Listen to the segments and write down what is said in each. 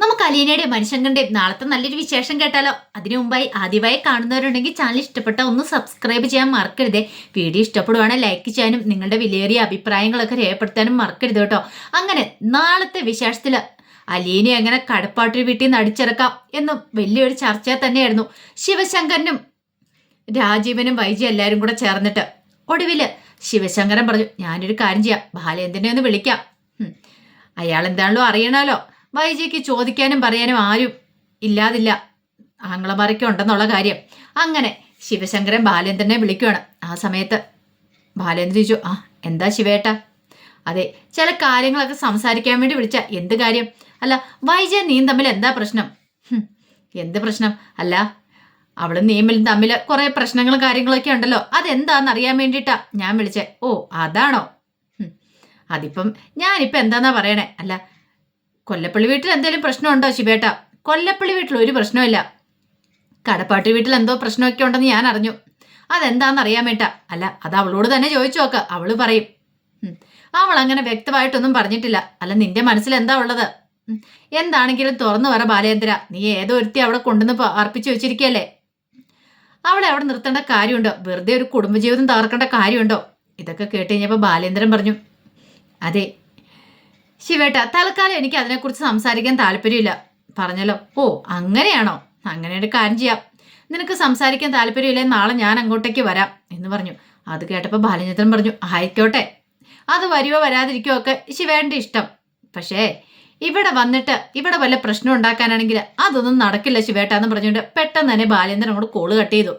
നമുക്ക് അലീനയുടെ മനുഷ്യങ്കന്റെയും നാളത്തെ നല്ലൊരു വിശേഷം കേട്ടാലോ? അതിനു മുമ്പായി ആദ്യമായി കാണുന്നവരുണ്ടെങ്കിൽ ചാനൽ ഇഷ്ടപ്പെട്ട ഒന്ന് സബ്സ്ക്രൈബ് ചെയ്യാൻ മറക്കരുതേ. വീഡിയോ ഇഷ്ടപ്പെടുവാണെങ്കിൽ ലൈക്ക് ചെയ്യാനും നിങ്ങളുടെ വിലയേറിയ അഭിപ്രായങ്ങളൊക്കെ രേഖപ്പെടുത്താനും മറക്കരുത് കേട്ടോ. അങ്ങനെ നാളത്തെ വിശേഷത്തിൽ അലീനെ എങ്ങനെ കടപ്പാട്ടൊരു വീട്ടിൽ നിന്ന് അടിച്ചിറക്കാം എന്നും വലിയൊരു ചർച്ച തന്നെയായിരുന്നു. ശിവശങ്കരനും രാജീവനും വൈജി എല്ലാവരും കൂടെ ചേർന്നിട്ട് ഒടുവിൽ ശിവശങ്കരൻ പറഞ്ഞു ഞാനൊരു കാര്യം ചെയ്യാം. ബാലേന്ദ്രനെ ഒന്ന് വിളിക്കാം. അയാൾ എന്താണല്ലോ അറിയണമല്ലോ വൈജിക്ക് ചോദിക്കാനും പറയാനും ആരും ഇല്ലാതില്ല. ആംഗ്ലമാരൊക്കെ ഉണ്ടെന്നുള്ള കാര്യം. അങ്ങനെ ശിവശങ്കരൻ ബാലേന്ദ്രനെ വിളിക്കുകയാണ്. ആ സമയത്ത് ബാലേന്ദ്രൻ ചോദിച്ചു ആ എന്താ ശിവേട്ട? അതെ ചില കാര്യങ്ങളൊക്കെ സംസാരിക്കാൻ വേണ്ടി വിളിച്ച. എന്ത് കാര്യം? അല്ല വൈജയ നീയും തമ്മിൽ എന്താ പ്രശ്നം? എന്ത് പ്രശ്നം? അല്ല അവളും നീമലും തമ്മിൽ കുറേ പ്രശ്നങ്ങളും കാര്യങ്ങളൊക്കെ ഉണ്ടല്ലോ. അതെന്താന്ന് അറിയാൻ വേണ്ടിയിട്ടാ ഞാൻ വിളിച്ചേ. ഓ അതാണോ? അതിപ്പം ഞാനിപ്പം എന്താന്നാ പറയണേ? അല്ല കൊല്ലപ്പള്ളി വീട്ടിൽ എന്തെങ്കിലും പ്രശ്നമുണ്ടോ ശിവേട്ട? കൊല്ലപ്പള്ളി വീട്ടിൽ ഒരു പ്രശ്നമില്ല കടപ്പാട്ടി വീട്ടിൽ എന്തോ പ്രശ്നമൊക്കെ ഉണ്ടെന്ന് ഞാൻ അറിഞ്ഞു. അതെന്താന്ന് അറിയാൻ വേണ്ട. അല്ല അത് അവളോട് തന്നെ ചോദിച്ചു നോക്ക്. അവൾ പറയും. അവൾ അങ്ങനെ വ്യക്തമായിട്ടൊന്നും പറഞ്ഞിട്ടില്ല. അല്ല നിന്റെ മനസ്സിൽ എന്താ ഉള്ളത്? എന്താണെങ്കിലും തുറന്നു പറ ബാലേന്ദ്ര. നീ ഏതോ ഒരുത്തി അവിടെ കൊണ്ടുവന്ന് അർപ്പിച്ചു വെച്ചിരിക്കല്ലേ അവളെ അവിടെ നിർത്തേണ്ട കാര്യമുണ്ടോ? വെറുതെ ഒരു കുടുംബജീവിതം തകർക്കേണ്ട കാര്യമുണ്ടോ? ഇതൊക്കെ കേട്ട് കഴിഞ്ഞപ്പോൾ ബാലേന്ദ്രൻ പറഞ്ഞു. അതെ ശിവേട്ട തൽക്കാലം എനിക്ക് അതിനെക്കുറിച്ച് സംസാരിക്കാൻ താല്പര്യമില്ല. പറഞ്ഞല്ലോ. ഓ അങ്ങനെയാണോ? അങ്ങനെ ഒരു കാര്യം ചെയ്യാം. നിനക്ക് സംസാരിക്കാൻ താല്പര്യമില്ല? നാളെ ഞാൻ അങ്ങോട്ടേക്ക് വരാം എന്ന് പറഞ്ഞു. അത് കേട്ടപ്പോൾ ബാലചന്ദ്രൻ പറഞ്ഞു ആയിക്കോട്ടെ. അത് വരുവോ വരാതിരിക്കുവോ ഒക്കെ ശിവേണ്ട ഇഷ്ടം. പക്ഷേ ഇവിടെ വന്നിട്ട് ഇവിടെ വല്ല പ്രശ്നം ഉണ്ടാക്കാനാണെങ്കിൽ അതൊന്നും നടക്കില്ല ശിവേട്ട എന്ന് പറഞ്ഞുകൊണ്ട് പെട്ടെന്ന് തന്നെ ബാലേന്ദ്രൻ അങ്ങോട്ട് കോൾ കട്ട് ചെയ്തു.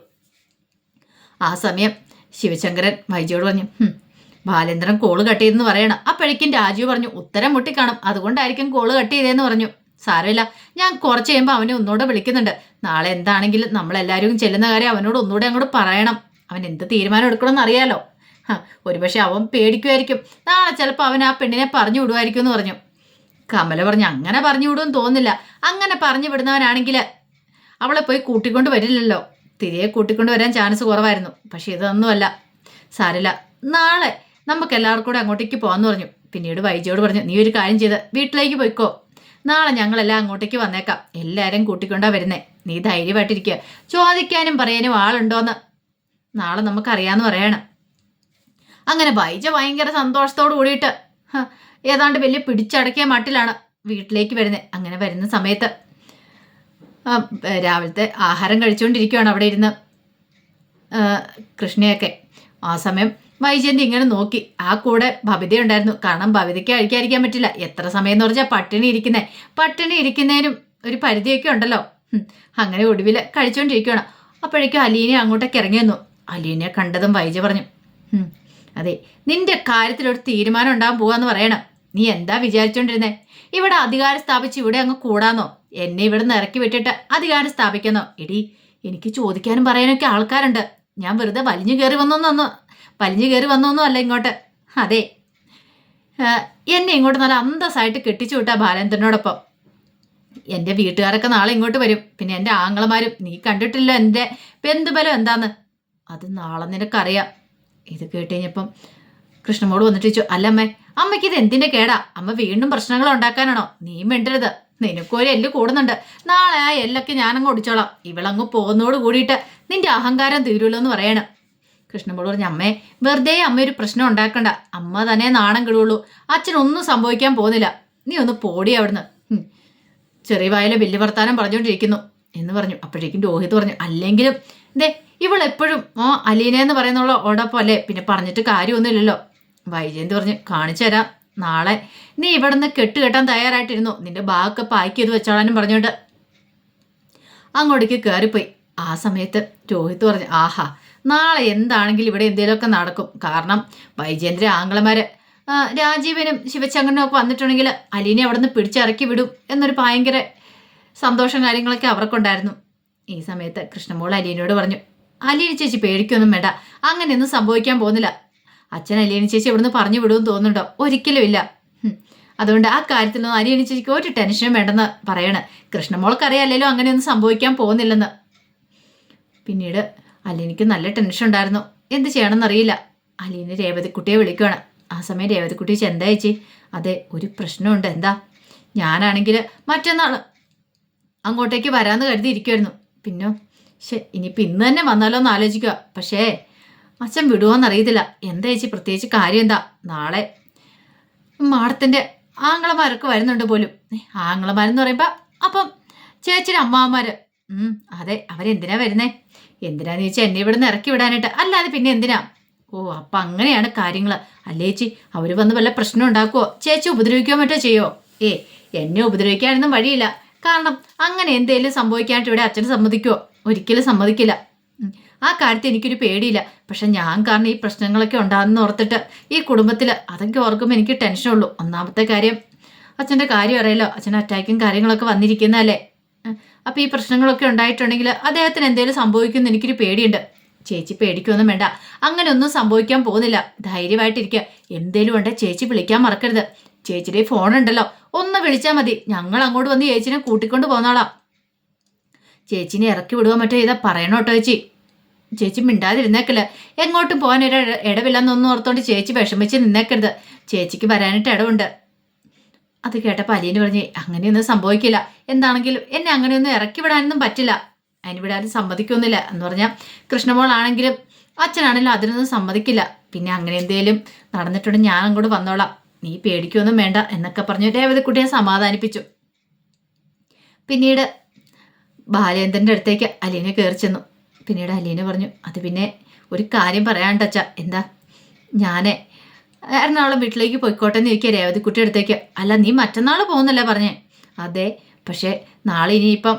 ആ സമയം ശിവശങ്കരൻ വൈജിയോട് പറഞ്ഞു "ഹും, ബാലേന്ദ്രൻ കോൾ കട്ട് ചെയ്തെന്ന് പറയണം. അപ്പോഴേക്കും രാജു പറഞ്ഞു ഉത്തരം മുട്ടിക്കാണും. അതുകൊണ്ടായിരിക്കും കോൾ കട്ട് ചെയ്തതെന്ന് പറഞ്ഞു. സാരമില്ല. ഞാൻ കുറച്ച് കഴിയുമ്പോൾ അവനെ ഒന്നുകൂടെ വിളിക്കുന്നുണ്ട്. നാളെ എന്താണെങ്കിലും നമ്മളെല്ലാവരും ചെല്ലുന്ന കാര്യം അവനോട് ഒന്നുകൂടെ അങ്ങോട്ട് പറയണം. അവൻ എന്ത് തീരുമാനം എടുക്കണമെന്ന് അറിയാലോ. ഒരുപക്ഷെ അവൻ പേടിക്കുമായിരിക്കും. നാളെ ചിലപ്പോൾ അവൻ ആ പെണ്ണിനെ പറഞ്ഞു വിടുമായിരിക്കും എന്ന് പറഞ്ഞു. കമല പറഞ്ഞു അങ്ങനെ പറഞ്ഞു വിടുമെന്ന് തോന്നുന്നില്ല. അങ്ങനെ പറഞ്ഞു വിടുന്നവനാണെങ്കിൽ അവളെ പോയി കൂട്ടിക്കൊണ്ട് വരില്ലല്ലോ. തിരികെ കൂട്ടിക്കൊണ്ട് വരാൻ ചാൻസ് കുറവായിരുന്നു. പക്ഷേ ഇതൊന്നുമല്ല. സാരില്ല നാളെ നമുക്ക് എല്ലാവർക്കും കൂടെ അങ്ങോട്ടേക്ക് പോകാമെന്ന് പറഞ്ഞു. പിന്നീട് വൈജയോട് പറഞ്ഞു നീ ഒരു കാര്യം ചെയ്ത് വീട്ടിലേക്ക് പോയിക്കോ. നാളെ ഞങ്ങളെല്ലാം അങ്ങോട്ടേക്ക് വന്നേക്കാം. എല്ലാവരും കൂട്ടിക്കൊണ്ടാ വരുന്നേ. നീ ധൈര്യമായിട്ടിരിക്കുക ചോദിക്കാനും പറയാനും ആളുണ്ടോന്ന് നാളെ നമുക്കറിയാന്ന് പറയണം. അങ്ങനെ വൈജ ഭയങ്കര സന്തോഷത്തോട് കൂടിയിട്ട് ഏതാണ്ട് വലിയ പിടിച്ചടക്കിയ മട്ടിലാണ് വീട്ടിലേക്ക് വരുന്നത് അങ്ങനെ വരുന്ന സമയത്ത് രാവിലത്തെ ആഹാരം കഴിച്ചുകൊണ്ടിരിക്കുകയാണ് അവിടെ ഇരുന്ന് കൃഷ്ണയൊക്കെ. ആ സമയം വൈജയന്തി ഇങ്ങനെ നോക്കി. ആ കൂടെ ഭവിത ഉണ്ടായിരുന്നു. കാരണം ഭവിതയ്ക്ക് കഴിക്കാതിരിക്കാൻ പറ്റില്ല. എത്ര സമയം എന്ന് പറഞ്ഞാൽ പട്ടിണി ഇരിക്കുന്നേ. പട്ടിണി ഇരിക്കുന്നതിനും ഒരു പരിധിയൊക്കെ ഉണ്ടല്ലോ. അങ്ങനെ ഒടുവിൽ കഴിച്ചുകൊണ്ടിരിക്കുകയാണ് അപ്പോഴേക്കും അലീനെ അങ്ങോട്ടേക്ക് ഇറങ്ങി വന്നു. അലീനെ കണ്ടതും വൈജ പറഞ്ഞു അതെ നിന്റെ കാര്യത്തിലൊരു തീരുമാനം ഉണ്ടാകാൻ പോവാന്ന് പറയണം. നീ എന്താ വിചാരിച്ചോണ്ടിരുന്നേ? ഇവിടെ അധികാരം സ്ഥാപിച്ച് ഇവിടെ അങ്ങ് കൂടാന്നോ? എന്നെ ഇവിടെ നിന്ന് ഇറക്കി വിട്ടിട്ട് അധികാരം സ്ഥാപിക്കുന്നോ? എടി എനിക്ക് ചോദിക്കാനും പറയാനൊക്കെ ആൾക്കാരുണ്ട്. ഞാൻ വെറുതെ വലിഞ്ഞു കയറി വന്നോന്നൊന്നും വലിഞ്ഞു കയറി വന്നൊന്നും അല്ല ഇങ്ങോട്ട്. അതെ. എന്നെ ഇങ്ങോട്ട് നല്ല അന്തസ്സായിട്ട് കെട്ടിച്ചു വിട്ടാ ബാലേന്ദ്രനോടൊപ്പം. എന്റെ വീട്ടുകാരൊക്കെ നാളെ ഇങ്ങോട്ട് വരും. പിന്നെ എന്റെ ആങ്ങളമാരും നീ കണ്ടിട്ടില്ല എന്റെ ബന്ധുബലം എന്താന്ന്? അത് നാളെ നിനക്കറിയാം. ഇത് കേട്ട് കഴിഞ്ഞപ്പം കൃഷ്ണമോട് വന്നിട്ട് ചോദിച്ചു അല്ല അമ്മേ അമ്മയ്ക്ക് ഇത് എന്തിന്റെ കേടാ? അമ്മ വീണ്ടും പ്രശ്നങ്ങൾ ഉണ്ടാക്കാനാണോ? നീ മിണ്ടരുത്. നിനക്കൊരു എല്ല് കൂടുന്നുണ്ട്. നാളെ ആ എല്ലൊക്കെ ഞാനങ്ങ് ഒടിച്ചോളാം. ഇവളങ്ങ് പോകുന്നതോട് കൂടിയിട്ട് നിന്റെ അഹങ്കാരം തീരുമല്ലോ എന്ന് പറയണം. കൃഷ്ണമോട് പറഞ്ഞു അമ്മേ വെറുതെ അമ്മ ഒരു പ്രശ്നം ഉണ്ടാക്കണ്ട. അമ്മ തന്നെ നാണം കിടുള്ളൂ അച്ഛനൊന്നും സംഭവിക്കാൻ പോകുന്നില്ല. നീ ഒന്ന് പോടി അവിടുന്ന്. ചെറിയ വായിലെ വലിയ വർത്താനം പറഞ്ഞുകൊണ്ടിരിക്കുന്നു എന്ന് പറഞ്ഞു. അപ്പോഴേക്കും രോഹിത് പറഞ്ഞു അല്ലെങ്കിലും ഇതേ ഇവൾ എപ്പോഴും ആ അലീന എന്ന് പറയുന്നുള്ള ഓടൊപ്പം അല്ലേ പിന്നെ പറഞ്ഞിട്ട് കാര്യമൊന്നുമില്ലല്ലോ. വൈജയന്തി പറഞ്ഞു കാണിച്ചു തരാം. നാളെ നീ ഇവിടെ നിന്ന് കെട്ട് കെട്ടാൻ തയ്യാറായിട്ടിരുന്നു. നിന്റെ ബാഗൊക്കെ പാക്ക് ചെയ്ത് വെച്ചോളാനും പറഞ്ഞുകൊണ്ട്. അങ്ങോട്ടേക്ക് കയറിപ്പോയി ആ സമയത്ത് രോഹിത് പറഞ്ഞു ആഹാ നാളെ എന്താണെങ്കിലും ഇവിടെ എന്തെങ്കിലുമൊക്കെ നടക്കും. കാരണം വൈജേന്ദ്ര ആംഗ്ലമാര് രാജീവനും ശിവശങ്കരനും ഒക്കെ വന്നിട്ടുണ്ടെങ്കിൽ അലീനെ അവിടെ നിന്ന് പിടിച്ചിറക്കി വിടും എന്നൊരു ഭയങ്കര സന്തോഷം കാര്യങ്ങളൊക്കെ അവർക്കുണ്ടായിരുന്നു. ഈ സമയത്ത് കൃഷ്ണമോൾ അലീനോട് പറഞ്ഞു അലീന ചേച്ചി പേടിക്കൊന്നും വേണ്ട അങ്ങനെയൊന്നും സംഭവിക്കാൻ പോകുന്നില്ല. അച്ഛൻ അലീന ചേച്ചി ഇവിടുന്ന് പറഞ്ഞു വിടുമെന്ന് തോന്നുന്നുണ്ടോ? ഒരിക്കലും ഇല്ല. അതുകൊണ്ട് ആ കാര്യത്തിലൊന്നും അലീന ചേച്ചിക്ക് ഒരു ടെൻഷനും വേണ്ടെന്ന് പറയണ്. കൃഷ്ണമോൾക്കറിയാമല്ലോ അങ്ങനെയൊന്നും സംഭവിക്കാൻ പോകുന്നില്ലെന്ന്. പിന്നീട് അലീനയ്ക്ക് നല്ല ടെൻഷൻ ഉണ്ടായിരുന്നു. എന്ത് ചെയ്യണമെന്നറിയില്ല. അലീന രേവതിക്കുട്ടിയെ വിളിക്കുകയാണ് ആ സമയം രേവതിക്കുട്ടി ചെന്താ ചേച്ചി അതെ ഒരു പ്രശ്നമുണ്ട്. എന്താ? ഞാനാണെങ്കിൽ മറ്റന്നാൾ അങ്ങോട്ടേക്ക് വരാമെന്ന് കരുതിയിരിക്കുമായിരുന്നു പിന്നെ? ശേ ഇനിയിപ്പോൾ ഇന്ന് തന്നെ വന്നാലോ എന്ന് ആലോചിക്കുക പക്ഷേ അച്ഛൻ വിടുമോയെന്നറിയത്തില്ല എന്താ ചേച്ചി? പ്രത്യേകിച്ച് കാര്യം എന്താ? നാളെ മാടത്തിന്റെ ആങ്ങളമാരൊക്കെ വരുന്നുണ്ട് പോലും. ആങ്ങളമാരെന്ന് പറയുമ്പോൾ അപ്പം ചേച്ചിയുടെ അമ്മാവന്മാർ ഉം, അതെ അവരെന്തിനാ വരുന്നേ? എന്തിനാന്ന് ചോദിച്ചാൽ എന്നെ ഇവിടെ നിന്ന് ഇറക്കി വിടാനായിട്ട്? അല്ലാതെ പിന്നെ എന്തിനാ? ഓ അപ്പം അങ്ങനെയാണ് കാര്യങ്ങൾ അല്ലേ ചേച്ചി? അവർ വന്ന് വല്ല പ്രശ്നം ഉണ്ടാക്കുവോ? ചേച്ചി ഉപദ്രവിക്കുകയോ മറ്റോ ചെയ്യോ? ഏ എന്നെ ഉപദ്രവിക്കാനൊന്നും വഴിയില്ല. കാരണം അങ്ങനെ എന്തേലും സംഭവിക്കാനായിട്ട് ഇവിടെ അച്ഛൻ സമ്മതിക്കുവോ? ഒരിക്കലും സമ്മതിക്കില്ല. ആ കാര്യത്തിൽ എനിക്കൊരു പേടിയില്ല. പക്ഷെ ഞാൻ കാരണം ഈ പ്രശ്നങ്ങളൊക്കെ ഉണ്ടാകുന്ന ഓർത്തിട്ട് ഈ കുടുംബത്തിൽ അതൊക്കെ ഓർക്കുമ്പോൾ എനിക്ക് ടെൻഷനുള്ളൂ ഒന്നാമത്തെ കാര്യം അച്ഛന്റെ കാര്യം അറിയാലോ. അച്ഛൻ അറ്റാക്കും കാര്യങ്ങളൊക്കെ വന്നിരിക്കുന്നതല്ലേ? അപ്പോൾ ഈ പ്രശ്നങ്ങളൊക്കെ ഉണ്ടായിട്ടുണ്ടെങ്കിൽ അദ്ദേഹത്തിന് എന്തെങ്കിലും സംഭവിക്കുമെന്ന് എനിക്കൊരു പേടിയുണ്ട്. ചേച്ചി പേടിക്കൊന്നും വേണ്ട. അങ്ങനെ ഒന്നും സംഭവിക്കാൻ പോകുന്നില്ല. ധൈര്യമായിട്ടിരിക്കുക. എന്തേലും ഉണ്ടെ ചേച്ചി വിളിക്കാൻ മറക്കരുത്. ചേച്ചിയുടെ ഫോൺ ഉണ്ടല്ലോ. ഒന്ന് വിളിച്ചാൽ മതി. ഞങ്ങൾ അങ്ങോട്ട് വന്ന് ചേച്ചിനെ കൂട്ടിക്കൊണ്ട് പോന്നോളാം. ചേച്ചിനെ ഇറക്കി വിടുക മറ്റോ ഇതാ പറയണോ കേട്ടോ ചേച്ചി? ചേച്ചി മിണ്ടാതിരുന്നേക്കല്ല. എങ്ങോട്ടും പോകാൻ ഒരു ഇട- ഇടവില്ലെന്നൊന്നും ഓർത്തോണ്ട് ചേച്ചി വിഷമിച്ച് നിന്നേക്കരുത്. ചേച്ചിക്ക് വരാനായിട്ട് ഇടവുണ്ട്. അത് കേട്ടപ്പോൾ അലീന് പറഞ്ഞ് അങ്ങനെയൊന്നും സംഭവിക്കില്ല. എന്താണെങ്കിലും എന്നെ അങ്ങനെയൊന്നും ഇറക്കി വിടാനൊന്നും പറ്റില്ല. അതിന് വിടാനും സമ്മതിക്കൊന്നുമില്ല എന്ന് പറഞ്ഞാൽ കൃഷ്ണമോളാണെങ്കിലും അച്ഛനാണെങ്കിലും അതിനൊന്നും സമ്മതിക്കില്ല. പിന്നെ അങ്ങനെ എന്തേലും നടന്നിട്ടുണ്ടെങ്കിൽ ഞാൻ അങ്ങോട്ട് വന്നോളാം. നീ പേടിക്കൊന്നും വേണ്ട എന്നൊക്കെ പറഞ്ഞു രേവതിക്കുട്ടിയെ സമാധാനിപ്പിച്ചു. പിന്നീട് ബാലേന്ദ്രന്റെ അടുത്തേക്ക് അലീന കയറി ചെന്നു. പിന്നീട് അലീന പറഞ്ഞു അത് പിന്നെ ഒരു കാര്യം പറയാണ്ടച്ച എന്താ? ഞാൻ എറണാകുളം വീട്ടിലേക്ക് പോയിക്കോട്ടെ എന്ന് ചോദിക്കുക രേവതി കുട്ടി അടുത്തേക്ക്. അല്ല നീ മറ്റന്നാൾ പോകുന്നല്ലേ പറഞ്ഞേ? അതെ പക്ഷേ നാളെ ഇനിയിപ്പം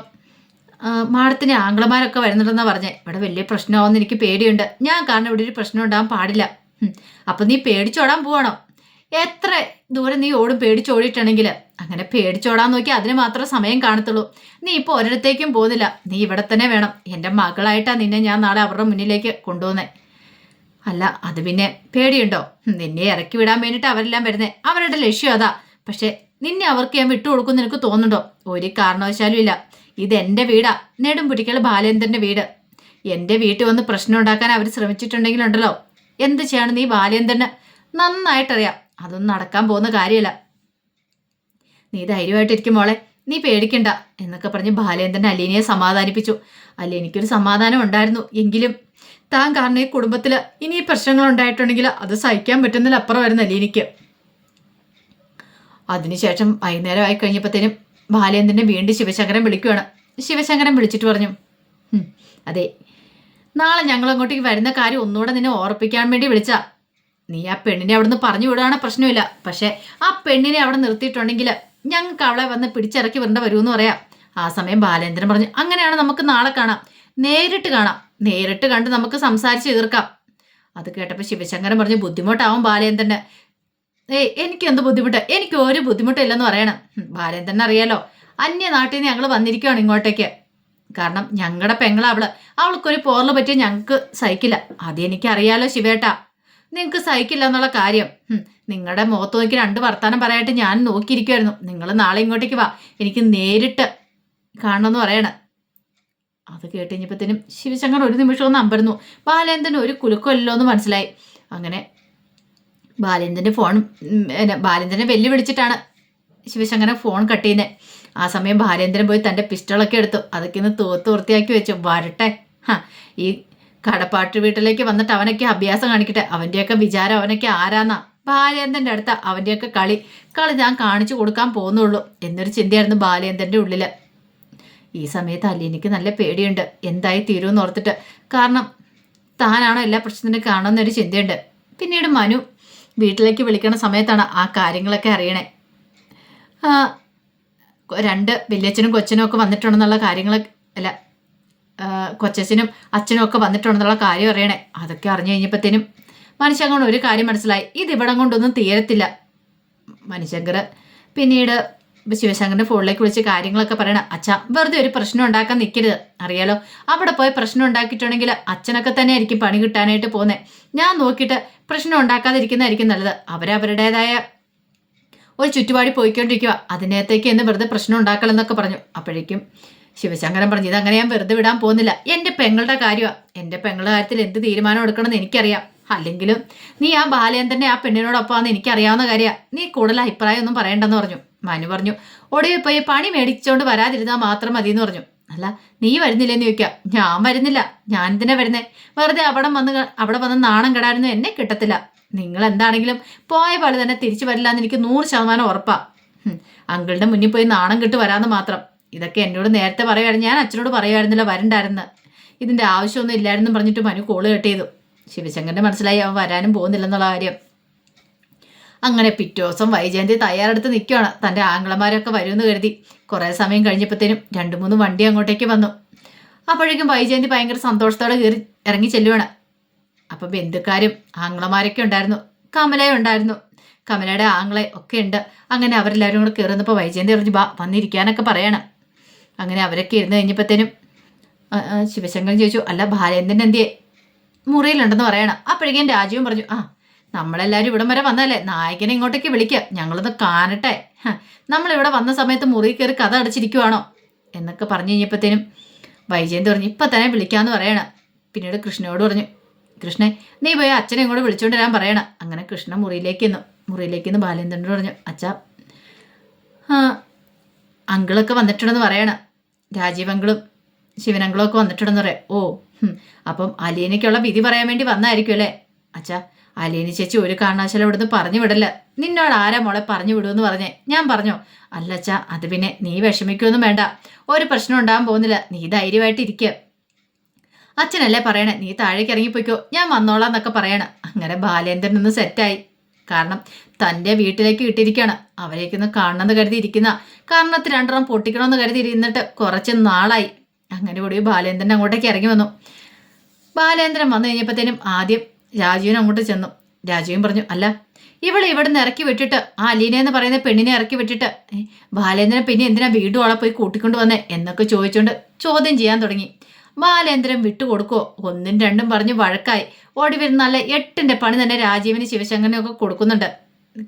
മാഡത്തിന് ആംഗ്ലമാരൊക്കെ വരുന്നുണ്ടെന്നാണ് പറഞ്ഞേ. ഇവിടെ വലിയ പ്രശ്നമാവുമെന്ന് എനിക്ക് പേടിയുണ്ട്. ഞാൻ കാരണം ഇവിടെ ഒരു പ്രശ്നം ഉണ്ടാകാൻ പാടില്ല. അപ്പം നീ പേടിച്ചോടാൻ പോവാണോ? എത്ര ദൂരം നീ ഓടും പേടിച്ചോടിയിട്ടുണ്ടെങ്കിൽ അങ്ങനെ പേടിച്ചോടാൻ നോക്കി അതിന് മാത്രം സമയം കാണത്തുള്ളൂ. നീ ഇപ്പോൾ ഒരിടത്തേക്കും പോകുന്നില്ല. നീ ഇവിടെ തന്നെ വേണം. എന്റെ മകളായിട്ടാണ് നിന്നെ ഞാൻ നാളെ അവരുടെ മുന്നിലേക്ക് കൊണ്ടുപോകുന്നേ അല്ല അത് പിന്നെ പേടിയുണ്ടോ? നിന്നെ ഇറക്കി വിടാൻ വേണ്ടിയിട്ട് അവരെല്ലാം വരുന്നേ. അവരുടെ ലക്ഷ്യം അതാ. പക്ഷെ നിന്നെ അവർക്ക് ഞാൻ വിട്ടുകൊടുക്കുമെന്ന് എനിക്ക് തോന്നുന്നുണ്ടോ? ഒരു കാരണവശാലും ഇല്ല. ഇത് എന്റെ വീടാ. നെടുമ്പുരിക്കൽ ബാലേന്ദ്രന്റെ വീട്. എന്റെ വീട്ടിൽ വന്ന് പ്രശ്നം ഉണ്ടാക്കാൻ അവർ ശ്രമിച്ചിട്ടുണ്ടെങ്കിലുണ്ടല്ലോ. എന്ത് ചെയ്യണം നീ ബാലേന്ദ്രന്? നന്നായിട്ടറിയാം. അതൊന്നും നടക്കാൻ പോകുന്ന കാര്യമല്ല. നീ ധൈര്യമായിട്ടിരിക്കും മോളെ. നീ പേടിക്കണ്ട എന്നൊക്കെ പറഞ്ഞ് ബാലേന്ദ്രൻ അലീനയെ സമാധാനിപ്പിച്ചു. അല്ല എനിക്കൊരു സമാധാനം ഉണ്ടായിരുന്നു. എങ്കിലും താൻ കാരണം ഈ കുടുംബത്തിൽ ഇനി പ്രശ്നങ്ങൾ ഉണ്ടായിട്ടുണ്ടെങ്കിൽ അത് സഹിക്കാൻ പറ്റുന്നതിൽ അപ്പുറം വരുന്ന എനിക്ക് അതിനുശേഷം വൈകുന്നേരം ആയി കഴിഞ്ഞപ്പോഴത്തേനും ബാലേന്ദ്രനെ വീണ്ടും ശിവശങ്കരൻ വിളിക്കുവാണ്. ശിവശങ്കരൻ വിളിച്ചിട്ട് പറഞ്ഞു "ഹും, അതെ. നാളെ ഞങ്ങൾ അങ്ങോട്ടേക്ക് വരുന്ന കാര്യം ഒന്നുകൂടെ നിന്നെ ഓർപ്പിക്കാൻ വേണ്ടി വിളിച്ച. നീ ആ പെണ്ണിനെ അവിടുന്ന് പറഞ്ഞു വിടുകയാണ് പ്രശ്നമില്ല. പക്ഷേ ആ പെണ്ണിനെ അവിടെ നിർത്തിയിട്ടുണ്ടെങ്കിൽ ഞങ്ങൾക്ക് അവളെ വന്ന് പിടിച്ചിറക്കി വരേണ്ട വരുമെന്ന് പറയാം. ആ സമയം ബാലേന്ദ്രൻ പറഞ്ഞു അങ്ങനെയാണ് നമുക്ക് നാളെ കാണാം. നേരിട്ട് കാണാം. നേരിട്ട് കണ്ട് നമുക്ക് സംസാരിച്ച് തീർക്കാം. അത് കേട്ടപ്പോൾ ശിവശങ്കരൻ പറഞ്ഞു ബുദ്ധിമുട്ടാവും ബാലേന്ദ്രന്. ഏയ് എനിക്ക് എന്ത് ബുദ്ധിമുട്ട്? എനിക്ക് ഒരു ബുദ്ധിമുട്ടില്ലെന്ന് പറയണം. ബാലേന്ദ്രൻ അറിയാലോ അന്യ നാട്ടിൽ നിന്ന് ഞങ്ങൾ വന്നിരിക്കുകയാണ് ഇങ്ങോട്ടേക്ക്. കാരണം ഞങ്ങളുടെ പെങ്ങള അവൾ. അവൾക്കൊരു പോറൽ പറ്റിയ ഞങ്ങൾക്ക് സഹിക്കില്ല. അതെനിക്ക് അറിയാലോ ശിവേട്ടാ. നിങ്ങൾക്ക് സഹിക്കില്ല എന്നുള്ള കാര്യം. നിങ്ങളുടെ മുഖത്ത് നോക്കി രണ്ട് വർത്താനം പറയാനായിട്ട് ഞാൻ നോക്കിയിരിക്കുമായിരുന്നു നിങ്ങൾ നാളെ ഇങ്ങോട്ടേക്ക് വാ. എനിക്ക് നേരിട്ട് കാണണമെന്ന് പറയണം. അത് കേട്ട് കഴിഞ്ഞപ്പോഴത്തേനും ശിവശങ്കർ ഒരു നിമിഷം ഒന്ന് അമ്പരുന്നു. ബാലേന്ദ്രൻ ഒരു കുലുക്കമല്ലോ എന്ന് മനസ്സിലായി. അങ്ങനെ ബാലേന്ദ്രന്റെ ഫോൺ ബാലേന്ദ്രനെ വെല്ലുവിളിച്ചിട്ടാണ് ശിവശങ്കരൻ ഫോൺ കട്ട് ചെയ്യുന്നത് ആ സമയം ബാലേന്ദ്രൻ പോയി തന്റെ പിസ്റ്റളൊക്കെ എടുത്തു. അതൊക്കെ ഒന്ന് തോത്ത് വൃത്തിയാക്കി വെച്ചു. വരട്ടെ. ഹാ ഈ കടപ്പാട്ട് വീട്ടിലേക്ക് വന്നിട്ട് അവനൊക്കെ അഭ്യാസം കാണിക്കട്ടെ. അവന്റെയൊക്കെ വിചാരം അവനൊക്കെ ആരാന്നാ? ബാലേന്ദ്രന്റെ അടുത്ത. അവന്റെയൊക്കെ കളി. കളി ഞാൻ കാണിച്ചു കൊടുക്കാൻ പോകുന്നുള്ളൂ. എന്നൊരു ചിന്തയായിരുന്നു ബാലേന്ദ്രന്റെ ഉള്ളിൽ ഈ സമയത്ത് അലീനയ്ക്ക് നല്ല പേടിയുണ്ട്. എന്തായി തീരുമെന്ന് ഓർത്തിട്ട്. കാരണം താനാണോ എല്ലാ പ്രശ്നത്തിനും കാണുമെന്നൊരു ചിന്തയുണ്ട്. പിന്നീട് മനു വീട്ടിലേക്ക് വിളിക്കണ സമയത്താണ് ആ കാര്യങ്ങളൊക്കെ അറിയണേ. രണ്ട് വലിയച്ഛനും കൊച്ചനും ഒക്കെ വന്നിട്ടുണ്ടെന്നുള്ള കാര്യങ്ങൾ അല്ല കൊച്ചനും അച്ഛനും ഒക്കെ വന്നിട്ടുണ്ടെന്നുള്ള കാര്യം അറിയണേ. അതൊക്കെ അറിഞ്ഞു കഴിഞ്ഞപ്പോഴത്തേനും മനുഷ്യങ്കർ ഒരു കാര്യം മനസ്സിലായി. ഇത് ഇവിടം കൊണ്ടൊന്നും തീരത്തില്ല. മനുശങ്കർ പിന്നീട് ശിവശങ്കറിന്റെ ഫോണിലേക്ക് വിളിച്ച് കാര്യങ്ങളൊക്കെ പറയണം. അച്ഛ വെറുതെ ഒരു പ്രശ്നം ഉണ്ടാക്കാൻ നിൽക്കരുത് അറിയാലോ? അവിടെ പോയി പ്രശ്നം ഉണ്ടാക്കിയിട്ടുണ്ടെങ്കിൽ അച്ഛനൊക്കെ തന്നെ ആയിരിക്കും പണി കിട്ടാനായിട്ട് പോകുന്നത് ഞാൻ നോക്കിയിട്ട് പ്രശ്നം ഉണ്ടാക്കാതിരിക്കുന്നതായിരിക്കും നല്ലത്. അവരവരുടേതായ ഒരു ചുറ്റുപാടി പോയിക്കൊണ്ടിരിക്കുക അതിനകത്തേക്ക് എന്ന് വെറുതെ പ്രശ്നം ഉണ്ടാക്കലെന്നൊക്കെ പറഞ്ഞു. അപ്പോഴേക്കും ശിവശങ്കരൻ പറഞ്ഞു ഇതങ്ങനെ ഞാൻ വെറുതെ വിടാൻ പോകുന്നില്ല. എന്റെ പെങ്ങളുടെ കാര്യമാണ് എന്റെ പെങ്ങളുടെ കാര്യത്തിൽ എന്ത് തീരുമാനം എടുക്കണമെന്ന് എനിക്കറിയാം. അല്ലെങ്കിലും നീ ആ ബാലയൻ തന്നെ ആ പെണ്ണിനോടൊപ്പമാണെന്ന് എനിക്കറിയാവുന്ന കാര്യമാണ് നീ കൂടുതൽ അഭിപ്രായം ഒന്നും പറയണ്ടെന്ന് പറഞ്ഞു. മനു പറഞ്ഞു ഒടുവിൽ പോയി പണി മേടിച്ചോണ്ട് വരാതിരുന്നാൽ മാത്രം മതി എന്ന് പറഞ്ഞു. അല്ല നീ വരുന്നില്ലെന്ന് ചോദിക്കാം. ഞാൻ വരുന്നില്ല. ഞാൻ എന്തിനാ വരുന്നേ? വെറുതെ അവിടെ വന്ന് അവിടെ വന്ന് നാണം കെടാനൊന്നും എന്നെ കിട്ടത്തില്ല. നിങ്ങൾ എന്താണെങ്കിലും പോയ പോലെ തന്നെ തിരിച്ചു വരില്ല എന്ന് എനിക്ക് നൂറ് ശതമാനം ഉറപ്പാ. അങ്കിളുടെ മുന്നിൽ പോയി നാണം കിട്ടു വരാമെന്ന് മാത്രം. ഇതൊക്കെ എന്നോട് നേരത്തെ പറയുമായിരുന്നു ഞാൻ അച്ഛനോട് പറയുമായിരുന്നില്ല വരണ്ടായിരുന്നു. ഇതിന്റെ ആവശ്യമൊന്നും ഇല്ലായിരുന്നു പറഞ്ഞിട്ട് മനു കോൾ കട്ട് ചെയ്തു. ശിവശങ്കരന്റെ മനസ്സിലായി അവൻ വരാനും പോകുന്നില്ലെന്നുള്ള കാര്യം. അങ്ങനെ പിറ്റേ ദിവസം വൈജയന്തി തയ്യാറെടുത്ത് നിൽക്കുകയാണ് തന്റെ ആംഗ്ലമാരൊക്കെ വരുമെന്ന് കരുതി. കുറേ സമയം കഴിഞ്ഞപ്പോഴത്തേനും രണ്ട് മൂന്ന് വണ്ടി അങ്ങോട്ടേക്ക് വന്നു. അപ്പോഴേക്കും വൈജയന്തി ഭയങ്കര സന്തോഷത്തോടെ കയറി ഇറങ്ങി ചെല്ലുവാണ്. അപ്പം ബന്ധുക്കാരും ആംഗ്ലമാരൊക്കെ ഉണ്ടായിരുന്നു. കമലയും ഉണ്ടായിരുന്നു. കമലയുടെ ആംഗ്ലെ ഒക്കെ ഉണ്ട്. അങ്ങനെ അവരെല്ലാവരും കൂടെ കയറുന്നപ്പോൾ വൈജയന്തി പറഞ്ഞു ബാ വന്നിരിക്കാനൊക്കെ പറയണം. അങ്ങനെ അവരൊക്കെ ഇരുന്ന് കഴിഞ്ഞപ്പോഴത്തേനും ശിവശങ്കരൻ ചോദിച്ചു അല്ല ബാലേന്ദ്രൻ എന്തിയെ? മുറിയിലുണ്ടെന്ന് പറയണം. അപ്പോഴേക്കും രാജുവും പറഞ്ഞു ആ നമ്മളെല്ലാവരും ഇവിടം വരെ വന്നല്ലേ നായകനെ ഇങ്ങോട്ടേക്ക് വിളിക്കുക ഞങ്ങളൊന്ന് കാണട്ടെ. നമ്മളിവിടെ വന്ന സമയത്ത് മുറി കയറി കഥ അടച്ചിരിക്കുവാണോ? എന്നൊക്കെ പറഞ്ഞു കഴിഞ്ഞപ്പോഴത്തേനും വൈജയന്തി പറഞ്ഞു ഇപ്പം തന്നെ വിളിക്കാമെന്ന് പറയണം. പിന്നീട് കൃഷ്ണയോട് പറഞ്ഞു കൃഷ്ണൻ നീ പോയി അച്ഛനെ ഇങ്ങോട്ട് വിളിച്ചുകൊണ്ട് വരാൻ പറയണം. അങ്ങനെ കൃഷ്ണ മുറിയിലേക്ക് നിന്നു മുറിയിലേക്ക് നിന്ന് ബാലേന്ദ്രനോട് പറഞ്ഞു അച്ഛ അങ്കിളൊക്കെ വന്നിട്ടുണ്ടെന്ന് പറയണം. രാജീവ് അങ്കിളും ശിവനങ്കിളും ഒക്കെ വന്നിട്ടുണ്ടെന്ന് പറയാം. ഓ അപ്പം അലീനയ്ക്കുള്ള വിധി പറയാൻ വേണ്ടി വന്നായിരിക്കും അല്ലേ? അച്ഛാ അലീന ചേച്ചി ഒരു കാരണവശാലും ഇവിടുന്ന് പറഞ്ഞു വിടല്ല. നിന്നോട് ആരാ മോളെ പറഞ്ഞു വിടുമെന്ന് പറഞ്ഞേ? ഞാൻ പറഞ്ഞു? അല്ലച്ച അത് പിന്നെ നീ വിഷമിക്കൊന്നും വേണ്ട. ഒരു പ്രശ്നം ഉണ്ടാകാൻ പോകുന്നില്ല. നീ ധൈര്യമായിട്ട് ഇരിക്കുക അച്ഛനല്ലേ പറയണേ? നീ താഴേക്ക് ഇറങ്ങിപ്പോയിക്കോ ഞാൻ വന്നോളാം എന്നൊക്കെ പറയണം. അങ്ങനെ ബാലേന്ദ്രൻ ഒന്ന് സെറ്റായി. കാരണം തന്റെ വീട്ടിലേക്ക് ഇട്ടിരിക്കുകയാണ് അവരേക്കൊന്ന് കാണണമെന്ന് കരുതി ഇരിക്കുന്ന. രണ്ടെണ്ണം പൊട്ടിക്കണമെന്ന് കരുതി ഇരുന്നിട്ട് കുറച്ച് നാളായി. അങ്ങനെ കൂടി ബാലേന്ദ്രൻ അങ്ങോട്ടേക്ക് ഇറങ്ങി വന്നു. ബാലേന്ദ്രൻ വന്നു കഴിഞ്ഞപ്പോഴത്തേനും ആദ്യം രാജുവിന് അങ്ങോട്ട് ചെന്നു. രാജുവും പറഞ്ഞു അല്ല ഇവളെ ഇവിടെ നിന്ന് ഇറക്കി വിട്ടിട്ട് ആ അലീന എന്ന് പറയുന്ന പെണ്ണിനെ ഇറക്കി വിട്ടിട്ട് ബാലേന്ദ്രൻ പിന്നെ എന്തിനാ വീണ്ടും അവളെ പോയി കൂട്ടിക്കൊണ്ട് വന്നേ? എന്നൊക്കെ ചോദിച്ചുകൊണ്ട് ചോദ്യം ചെയ്യാൻ തുടങ്ങി. ബാലേന്ദ്രൻ വിട്ടുകൊടുക്കോ ഒന്നും രണ്ടും പറഞ്ഞ് വഴക്കായി. ഓടി നല്ല എട്ടിന്റെ പണി തന്നെ രാജീവിന് ശിവശങ്കരനും ഒക്കെ കൊടുക്കുന്നുണ്ട്.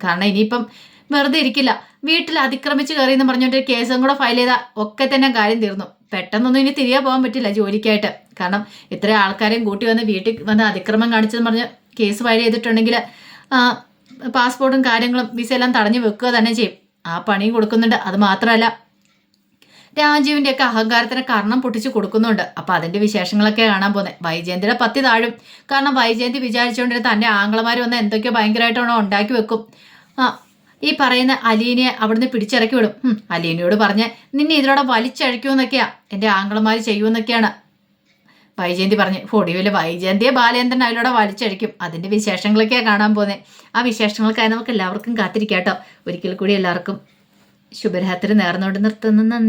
കാരണം ഇനിയിപ്പം വെറുതെ ഇരിക്കില്ല. വീട്ടിൽ അതിക്രമിച്ച് കയറി എന്ന് പറഞ്ഞുകൊണ്ട് കേസും കൂടെ ഫയൽ ചെയ്താൽ ഒക്കെ തന്നെ കാര്യം തീർന്നു. പെട്ടെന്നൊന്നും ഇനി തിരികെ പോകാൻ പറ്റില്ല ജോലിക്കായിട്ട്. കാരണം ഇത്ര ആൾക്കാരെയും കൂട്ടി വന്ന് വീട്ടിൽ വന്ന് അതിക്രമം കാണിച്ചെന്ന് പറഞ്ഞ് കേസ് ഫയൽ ചെയ്തിട്ടുണ്ടെങ്കിൽ പാസ്പോർട്ടും കാര്യങ്ങളും വിസ എല്ലാം തടഞ്ഞു വെക്കുക തന്നെ ചെയ്യും. ആ പണിയും കൊടുക്കുന്നുണ്ട്. അത് മാത്രമല്ല രാജീവിന്റെ ഒക്കെ അഹങ്കാരത്തിന് കാരണം പൊട്ടിച്ച് കൊടുക്കുന്നുണ്ട്. അപ്പം അതിന്റെ വിശേഷങ്ങളൊക്കെ കാണാൻ പോകുന്നത് വൈജയന്തിയുടെ പത്തി താഴും. കാരണം വൈജയന്തി വിചാരിച്ചുകൊണ്ടിരുന്ന തന്റെ ആംഗ്ലമാർ വന്ന് എന്തൊക്കെയോ ഭയങ്കരമായിട്ടാണോ ഉണ്ടാക്കി വെക്കും. ആ ഈ പറയുന്ന അലീനെ അവിടുന്ന് പിടിച്ചിറക്കി വിടും. അലീനയോട് പറഞ്ഞ് നിന്നെ ഇതിലൂടെ വലിച്ചഴിക്കുമെന്നൊക്കെയാ. എന്റെ ആംഗ്ലമാർ ചെയ്യുമെന്നൊക്കെയാണ്. വൈജയന്തി പറഞ്ഞു ഒടുവിൽ വൈജയന്തിയെ ബാലേന്ദ്രൻ അതിലൂടെ വലിച്ചഴിക്കും. അതിന്റെ വിശേഷങ്ങളൊക്കെയാണ് കാണാൻ പോകുന്നത് ആ വിശേഷങ്ങൾക്കായി നമുക്ക് എല്ലാവർക്കും കാത്തിരിക്കാം കേട്ടോ ഒരിക്കൽ കൂടി എല്ലാവർക്കും ശുഭരാത്രി നേർന്നോട് നിർത്തുന്നു. നന്ദി.